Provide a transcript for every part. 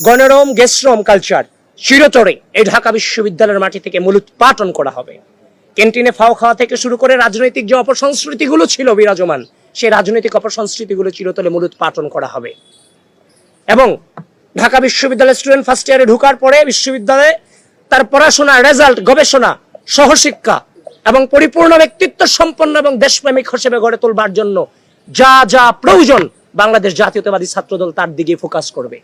গণরম গেশ্রম culture চিরতরে এই ঢাকা বিশ্ববিদ্যালয়ের মাটি থেকে মূলোৎপাটন করা হবে। ক্যান্টিনে ফাও খাওয়া থেকে শুরু করে রাজনৈতিক যে অপসংস্কৃতিগুলো ছিল বিরাজমান সেই রাজনৈতিক অপসংস্কৃতিগুলো চিরতরে মূলোৎপাটন করা হবে। এবং ঢাকা বিশ্ববিদ্যালয়ের স্টুডেন্ট ফার্স্ট ইয়ারে ঢোকার পরে বিশ্ববিদ্যালয়ে তার পড়াশোনা রেজাল্ট গবেষণা, সহশিক্ষা এবং পরিপূর্ণ ব্যক্তিত্ব সম্পন্ন এবং দেশপ্রেমিক হিসেবে গড়ে তোলবার জন্য যা যা প্রয়োজন বাংলাদেশ জাতীয়তাবাদী ছাত্রদল তার দিকে ফোকাস করবে।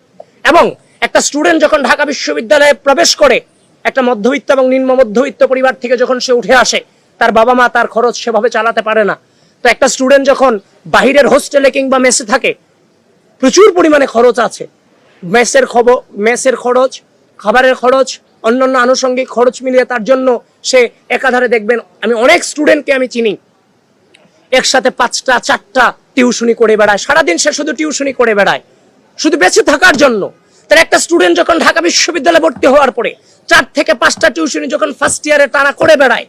এবং একটা স্টুডেন্ট যখন ঢাকা বিশ্ববিদ্যালয়ে প্রবেশ করে, একটা মধ্যবিত্ত এবং নিম্ন মধ্যবিত্ত পরিবার থেকে যখন সে উঠে আসে, তার বাবা মা তার খরচ সেভাবে চালাতে পারে না। তো একটা স্টুডেন্ট যখন বাহিরের হোস্টেলে কিংবা মেসে থাকে, প্রচুর পরিমাণে খরচ আছে। মেসের খবর মেসের খরচ, খাবারের খরচ, অন্যান্য আনুষঙ্গিক খরচ মিলিয়ে তার জন্য সে একাধারে দেখবেন, আমি অনেক স্টুডেন্টকে আমি চিনি। একসাথে পাঁচটা, চারটা টিউশনি করে বেড়ায়। সারাদিন সে শুধু টিউশনি করে বেড়ায়। শুধু বেঁচে থাকার জন্য। তার একটা স্টুডেন্ট যখন ঢাকা বিশ্ববিদ্যালয়ে ভর্তি হওয়ার পরে চার থেকে পাঁচটা টিউশনি যখন ফার্স্ট ইয়ারে টানা করে বেড়ায়,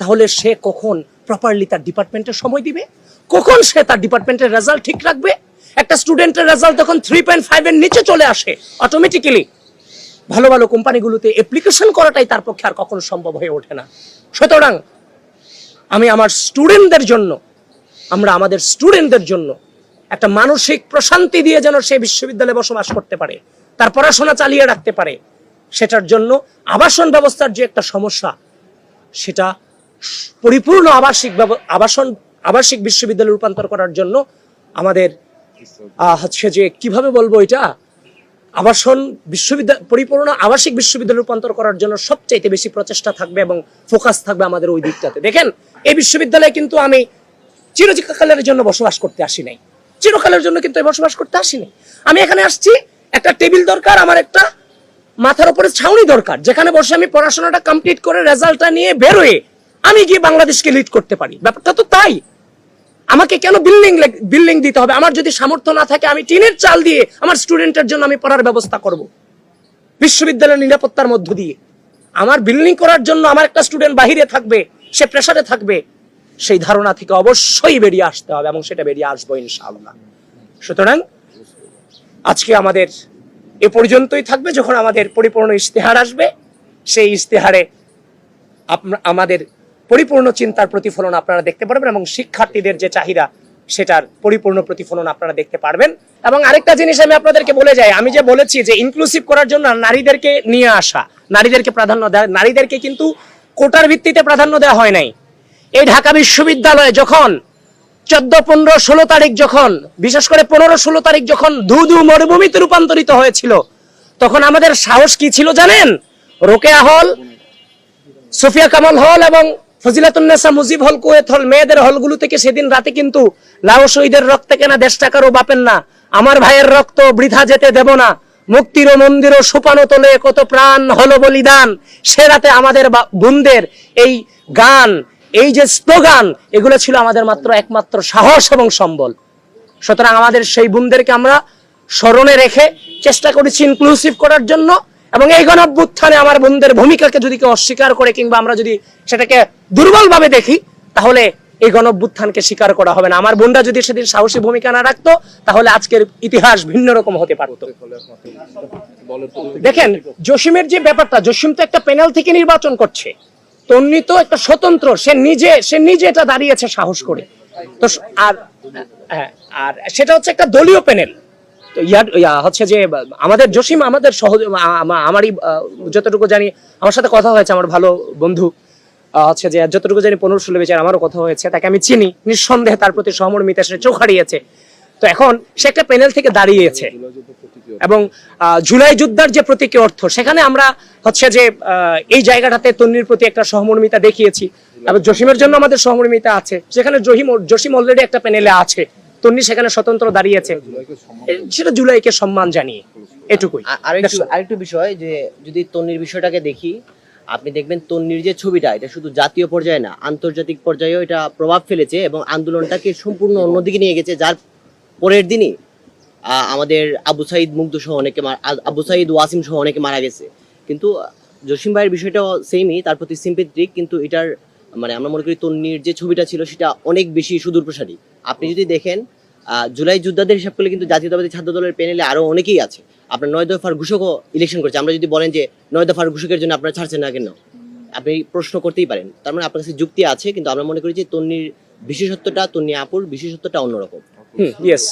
তাহলে সে কখন প্রপারলি তার ডিপার্টমেন্টের সময় দিবে? কখন সে তার ডিপার্টমেন্টের রেজাল্ট ঠিক রাখবে? একটা স্টুডেন্টের রেজাল্ট তখন থ্রি পয়েন্ট ফাইভের নিচে চলে আসে অটোমেটিক্যালি ভালো ভালো কোম্পানিগুলোতে অ্যাপ্লিকেশন করাটাই তার পক্ষে আর কখনো সম্ভব হয়ে ওঠে না। সুতরাং আমি আমার স্টুডেন্টদের জন্য, আমরা আমাদের স্টুডেন্টদের জন্য একটা মানসিক প্রশান্তি দিয়ে যেন সে বিশ্ববিদ্যালয়ে বসবাস করতে পারে, তার পড়াশোনা চালিয়ে রাখতে পারে, সেটার জন্য আবাসন ব্যবস্থার যে একটা সমস্যা, সেটা পরিপূর্ণ আবাসিক আবাসন, আবাসিক বিশ্ববিদ্যালয়ে রূপান্তর করার জন্য আমাদের হচ্ছে যে কীভাবে বলব এটা? আবাসন বিশ্ববিদ্যালয় পরিপূর্ণ আবাসিক বিশ্ববিদ্যালয় রূপান্তর করার জন্য সবচাইতে বেশি প্রচেষ্টা থাকবে এবং ফোকাস থাকবে আমাদের ওই দিকটাতে। দেখেন, এই বিশ্ববিদ্যালয়ে কিন্তু আমি চিরচিকাকালের জন্য বসবাস করতে আসি নাই। চিরকালের জন্য কিন্তু বসবাস করতে আসি নাই আমি এখানে আসছি, একটা টেবিল দরকার, আমার একটা মাথার উপরে ছাউনি দরকার, যেখানে বসে আমি পড়াশোনাটা কমপ্লিট করে রেজাল্টটা নিয়ে বেরোয় আমি গিয়ে বাংলাদেশকে লিড করতে পারি। ব্যাপারটা তো তাই। আমাকে কেন বিল্ডিং বিল্ডিং দিতে হবে? আমার যদি সামর্থ্য না থাকে, আমি টিনের চাল দিয়ে আমার স্টুডেন্টের জন্য আমি পড়ার ব্যবস্থা করব। বিশ্ববিদ্যালয়ের নিরাপত্তার মধ্য দিয়ে। আমার বিল্ডিং করার জন্য আমার একটা স্টুডেন্ট বাহিরে থাকবে, সে প্রেশারে থাকবে। সেই ধারণা থেকে অবশ্যই বেরিয়ে আসতে হবে এবং সেটা বেরিয়ে আসব ইনশাআল্লাহ। সুতরাং আজকে আমাদের এ পর্যন্তই থাকবে যখন আমাদের পরিপূর্ণ ইশতেহার আসবে। সেই ইশতেহারে আমাদের পরিপূর্ণ চিন্তার প্রতিফলন আপনারা দেখতে পারবেন এবং শিক্ষার্থীদের যে চাহিদা, সেটার পরিপূর্ণ প্রতিফলন আপনারা দেখতে পারবেন। এবং আরেকটা জিনিস আমি আপনাদেরকে বলে যাই, আমি যে বলেছি যে ইনক্লুসিভ করার জন্য নারীদেরকে নিয়ে আসা, নারীদেরকে প্রাধান্য দেওয়া নারীদেরকে কিন্তু কোটার ভিত্তিতে প্রাধান্য দেওয়া হয় নাই। এই ঢাকা বিশ্ববিদ্যালয়ে যখন চোদ্দ, পনেরো, ষোলো তারিখ যখন, বিশেষ করে পনেরো, ষোলো তারিখ যখন ধু ধু মরুভূমিতে রূপান্তরিত হয়েছিল, তখন আমাদের সাহস কি ছিল জানেন? রোকেয়া হল, সোফিয়া কামাল হল এবং ফজিলাতুন্নেসা মুজিব হল কুয়েত হল, মেয়েদের হলগুলো থেকে সেদিন রাতে কিন্তু লাও শহীদের রক্তে কেনা দেশ টাকারও বাপেন না। আমার ভাইয়ের রক্ত বৃথা যেতে দেব না। মুক্তির মন্দির ও সোপানো তোলে কত প্রাণ হলো বলিদান। সে রাতে আমাদের বোনদের এই গান এই যে স্লোগান, এগুলো ছিল আমাদের মাত্র একমাত্র সাহস এবং সম্বল। সুতরাং আমাদের সেই বোনদেরকে আমরা স্মরণে রেখে চেষ্টা করেছি ইনক্লুসিভ করার জন্য এবং এই গণঅভ্যুত্থানে আমার বোনদের ভূমিকাকে যদি কেউ অস্বীকার করে কিংবা আমরা যদি সেটাকে দুর্বলভাবে দেখি, তাহলে এই গণঅভ্যুত্থানকে স্বীকার করা হবে না। আমার বোনরা যদি সেদিন সাহসী ভূমিকা না রাখতো, তাহলে আজকের ইতিহাস ভিন্ন রকম হতে পারতো। দেখেন, জসিমের যে ব্যাপারটা, জসিম তো একটা প্যানেল থেকে নির্বাচন করছে। তন্নি তো একটা স্বতন্ত্র সে নিজে সে নিজে এটা দাঁড়িয়েছে সাহস করে। তো আর হ্যাঁ, আর সেটা হচ্ছে একটা দলীয় প্যানেল। তো ইয়া হচ্ছে যে আমাদের জসিম আমাদের সহজ আমারই যতটুকু জানি আমার সাথে কথা হয়েছে আমার ভালো বন্ধু হচ্ছে যে যতটুকু জানি পনেরো ষোলো বেচার আমারও কথা হয়েছে তাকে আমি চিনি নিঃসন্দেহে তার প্রতি সহমর্মিতা সে চোখ হারিয়েছে। তো এখন সে একটা প্যানেল থেকে দাঁড়িয়েছে। এবং জুলাই যুদ্ধার যে প্রতীকী অর্থ সেখানে আমরা হচ্ছে যে এই জায়গাটাতে তন্নির প্রতি একটা সহমর্মিতা দেখিয়েছি। এবং জসিমের জন্য আমাদের সহমর্মিতা আছে। সেখানে জহিম জসিম অলরেডি একটা প্যানেলে আছে। তন্নি সেখানে স্বতন্ত্র দাঁড়িয়েছে সেটা জুলাইকে সম্মান জানিয়ে এটুকুই। আরেকটু বিষয় যে যদি তন্নির বিষয়টাকে দেখি আপনি দেখবেন তন্নির যে ছবিটা এটা শুধু জাতীয় পর্যায়ে না আন্তর্জাতিক পর্যায়েও এটা প্রভাব ফেলেছে এবং আন্দোলনটাকে সম্পূর্ণ অন্যদিকে নিয়ে গেছে। যার পরের দিনই আমাদের আবু সাইদ মুগ্ধ সহ অনেকে আবু সাইদ ওয়াসিম সহ অনেকে মারা গেছে। কিন্তু জসিম ভাইয়ের বিষয়টাও সেমই তার প্রতি সিম্পেট্রিক কিন্তু এটার মানে আমরা মনে করি তন্নির যে ছবিটা ছিল, সেটা অনেক বেশি সুদূর প্রসারী আপনি যদি দেখেন জুলাই যোদ্ধাদের হিসাব করলে কিন্তু জাতীয়তাবাদী ছাত্র দলের প্যানেলে আরও অনেকেই আছে। আপনার নয় দফার ঘোষকও ইলেকশন করছে। আমরা যদি বলেন যে নয় দফার ঘোষকের জন্য আপনারা ছাড়ছেন না কেন? আপনি প্রশ্ন করতেই পারেন। তার মানে আপনার কাছে যুক্তি আছে, কিন্তু আমরা মনে করি যে তন্নির বিশেষত্বটা, তন্নি আপুর বিশেষত্বটা অন্যরকম। হুম ইয়েস